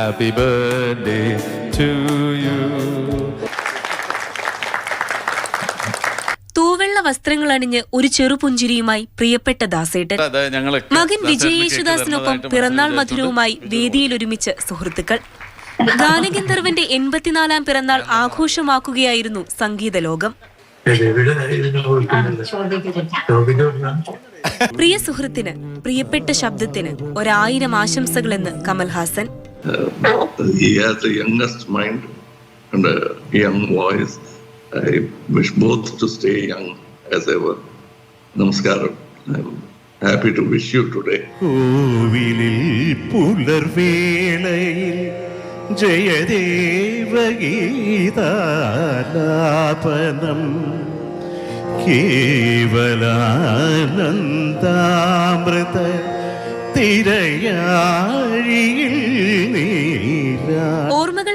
Happy birthday to you. തൂവെള്ള വസ്ത്രങ്ങൾ അണിഞ്ഞ് ഒരു ചെറുപുഞ്ചിരിയുമായി പ്രിയപ്പെട്ട ദാസേട്ടൻ. മകൻ വിജയ് യേശുദാസിനൊപ്പം പിറന്നാൾ മധുരവുമായി വേദിയിൽ ഒരുമിച്ച് സുഹൃത്തുക്കൾ. ഗാനഗന്ധർവന്റെ എൺപത്തിനാലാം പിറന്നാൾ ആഘോഷമാക്കുകയായിരുന്നു സംഗീത ലോകം പ്രിയ സുഹൃത്തിന് പ്രിയപ്പെട്ട ശബ്ദത്തിന് ഒരായിരം ആശംസകളെന്ന് Kamal Haasan. he has the youngest mind and a young voice. I wish both to stay young as ever. Namaskaram. I'm happy to wish you today.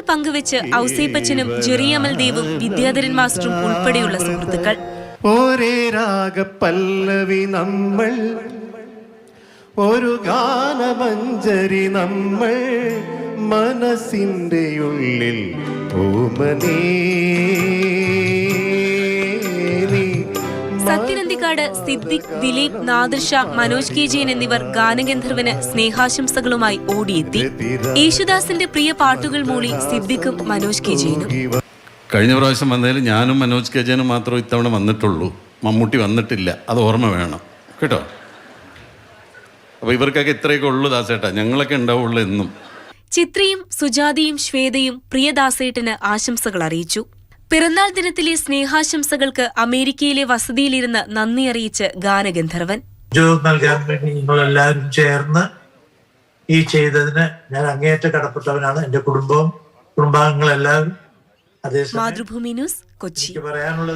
പങ്കുവെച്ച് ഔസേപ്പച്ചനും ജെറിയമൽ ദേവും വിദ്യാധരൻ മാസ്റ്ററും ഉൾപ്പെടെയുള്ള സുഹൃത്തുക്കൾ. ഒരേ പല്ലവി നമ്മൾ ഒരു ഗാനമഞ്ചരി നമ്മൾ മനസ്സിന്റെ ഉള്ളിൽ ഓമനേ സത്യനന്ദിക്കാട് സിദ്ദിഖ് ദിലീപ് നാദിർഷ മനോജ് കെ ജയൻ എന്നിവർ ഗാനഗന്ധർവന് സ്നേഹാശംസകളുമായി ഓടിയെത്തി. യേശുദാസിന്റെ പ്രിയ പാട്ടുകൾ മൂളി സിദ്ദിഖും മനോജ് കെ ജയനും. കഴിഞ്ഞ പ്രാവശ്യം വന്നതിൽ ഞാനും മനോജ് കെ ജയനും മാത്രം ഇത്തവണ വന്നിട്ടുള്ളൂ. മമ്മൂട്ടി വന്നിട്ടില്ല. അത് ഓർമ്മ വേണം. കേട്ടോ? അപ്പൊ ഇവർക്കൊക്കെ ഇത്രയൊക്കെ ഉള്ളൂ ദാസേട്ടാ. ഞങ്ങളൊക്കെ ഉണ്ടാവുള്ളൂ എന്നും. ചിത്രയും സുജാതയും ശ്വേതയും പ്രിയദാസേട്ടന് ആശംസകൾ അറിയിച്ചു. പിറന്നാൾ ദിനത്തിലെ സ്നേഹാശംസകൾക്ക് അമേരിക്കയിലെ വസതിയിലിരുന്ന് നന്ദി അറിയിച്ച് ഗാനഗന്ധർവൻ. നൽകാൻ വേണ്ടി നിങ്ങളെല്ലാവരും ചേർന്ന് ഈ ചെയ്തതിന് ഞാൻ അങ്ങേയറ്റ കടപ്പെട്ടവനാണ് എന്റെ കുടുംബവും കുടുംബാംഗങ്ങളെല്ലാവരും. അതേസമയം മാതൃഭൂമി ന്യൂസ് കൊച്ചി. പറയാനുള്ളത്